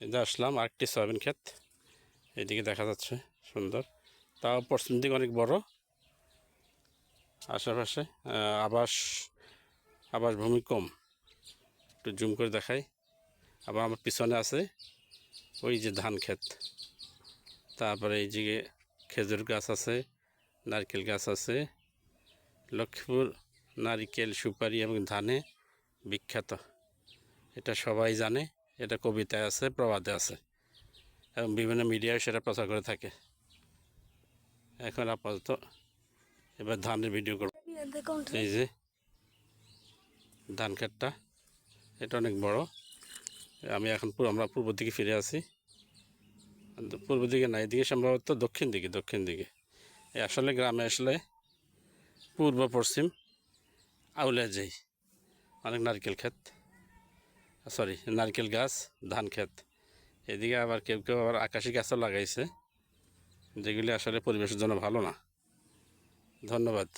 যে আসলাম, আরেকটি সয়াবিন ক্ষেত। এদিকে দেখা যাচ্ছে, সুন্দর। তাও পশ্চিম দিকে অনেক বড়। আশেপাশে আবাস আবাস ভূমি কম। একটু জুম করে দেখাই। আবার আমার পিছনে আছে ওই যে ধান ক্ষেত। তারপরে এই যে খেজুর গাছ আছে, নারকেল গাছ আছে। লক্ষ্মীপুর নারিকেল, সুপারি এবং ধানে বিখ্যাত। এটা সবাই জানে। এটা কবিতায় আছে, প্রবাদে আছে। এবং বিভিন্ন মিডিয়ায় সেটা প্রচার করে থাকে। এখন আপাতত এবার ধানের ভিডিও করব। এই যে ধান ক্ষেতটা, এটা অনেক বড়। আমি এখন আমরা পূর্ব দিকে ফিরে আসি পূর্ব দিকে না, এদিকে সম্ভবত দক্ষিণ দিকে দক্ষিণ দিকে। আসলে গ্রামে আসলে পূর্ব পশ্চিম আউলে যাই অনেক নারকেল ক্ষেত। সরি, নারকেল গাছ, ধান ক্ষেত। এদিকে আবার কেউ কেউ আবার আকাশি গাছও লাগাইছে, যেগুলি আসলে পরিবেশের জন্য ভালো না। ধন্যবাদ।